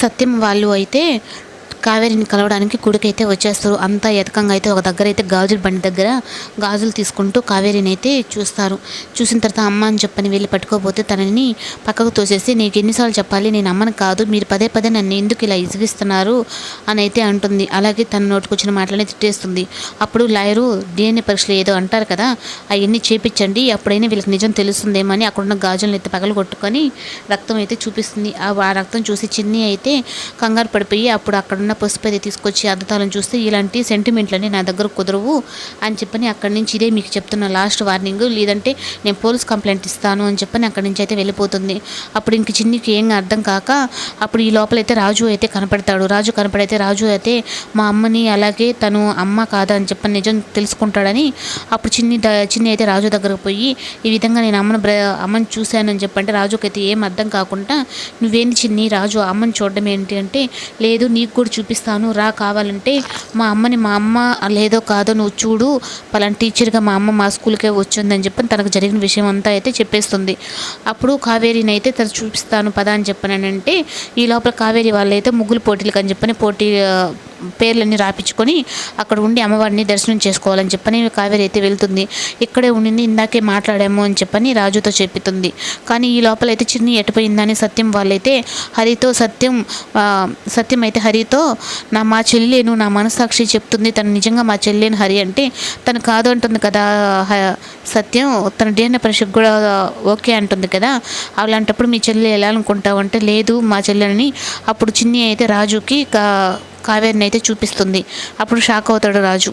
సత్యం వాళ్ళు అయితే కావేరిని కలవడానికి గుడికైతే వచ్చేస్తారు. అంతా ఎతకంగా అయితే ఒక దగ్గర అయితే గాజుల బండి దగ్గర గాజులు తీసుకుంటూ కావేరిని అయితే చూస్తారు. చూసిన తర్వాత అమ్మ అని చెప్పని వెళ్ళి పట్టుకోపోతే తనని పక్కకు తోసేసి నీకు ఎన్నిసార్లు చెప్పాలి? నేను అమ్మని కాదు. మీరు పదే పదే నన్ను ఎందుకు ఇలా ఇసిగిస్తున్నారు? అని అయితే అంటుంది. అలాగే తన నోటుకొచ్చిన మాటలనే తిట్టేస్తుంది. అప్పుడు లాయరు డిఎన్ఏ పరీక్షలు ఏదో అంటారు కదా అవన్నీ చేపించండి. అప్పుడైనా వీళ్ళకి నిజం తెలుస్తుందేమో అని అక్కడున్న గాజులను అయితే పగలు కొట్టుకొని రక్తం అయితే చూపిస్తుంది. ఆ రక్తం చూసి చిన్ని అయితే కంగారు పడిపోయి అప్పుడు అక్కడున్న పసుపు తీసుకొచ్చి అద్దాలను చూస్తే ఇలాంటి సెంటిమెంట్లన్నీ నా దగ్గర కుదరవు అని చెప్పని అక్కడి నుంచి ఇదే మీకు చెప్తున్న లాస్ట్ వార్నింగ్ లేదంటే నేను పోలీస్ కంప్లైంట్ ఇస్తాను అని చెప్పని అక్కడి నుంచి అయితే వెళ్ళిపోతుంది. అప్పుడు ఇంక చిన్నికి ఏం అర్థం కాక అప్పుడు ఈ లోపలైతే రాజు అయితే కనపడతాడు. రాజు కనపడైతే రాజు అయితే మా అమ్మని అలాగే తను అమ్మ కాదా అని చెప్పని నిజం తెలుసుకుంటాడని అప్పుడు చిన్ని ద- చిన్ని అయితే రాజు దగ్గరకు పోయి ఈ విధంగా నేను అమ్మను బ్ర అమ్మని చూశానని చెప్పంటే రాజుకి అయితే ఏం అర్థం కాకుండా నువ్వేంటి చిన్ని రాజు అమ్మని చూడడం ఏంటి అంటే లేదు నీకు కూడా చూపిస్తాను రా కావాలంటే మా అమ్మని మా అమ్మ లేదో కాదో నువ్వు చూడు. పలానా టీచర్గా మా అమ్మ మా స్కూల్కే వచ్చిందని చెప్పి తనకు జరిగిన విషయం అంతా అయితే చెప్పేస్తుంది. అప్పుడు కావేరిని అయితే తను చూపిస్తాను పదా అని చెప్పానంటే ఈ లోపల కావేరి వాళ్ళైతే ముగ్గులు పోటీలకు అని చెప్పని పోటీ పేర్లన్నీ రాపించుకొని అక్కడ ఉండి అమ్మవారిని దర్శనం చేసుకోవాలని చెప్పని కావేరి అయితే వెళ్తుంది. ఇక్కడే ఉండింది ఇందాకే మాట్లాడాము అని చెప్పని రాజుతో చెప్పుతుంది. కానీ ఈ లోపల అయితే చిన్ని ఎటుపోయిందని సత్యం వాళ్ళైతే హరితో సత్యం సత్యం అయితే హరితో నా మా చెల్లెను నా మనసాక్షి చెప్తుంది తను నిజంగా మా చెల్లెని హరి అంటే తను కాదు అంటుంది కదా హ- సత్యం తన డిఎన్ఏ పరీక్షకు కూడా ఓకే అంటుంది కదా అలాంటప్పుడు మీ చెల్లి ఎలా అనుకుంటావు? అంటే లేదు మా చెల్లెని అప్పుడు చిన్ని అయితే రాజుకి కా కావేరిని అయితే చూపిస్తుంది. అప్పుడు షాక్ అవుతాడు రాజు.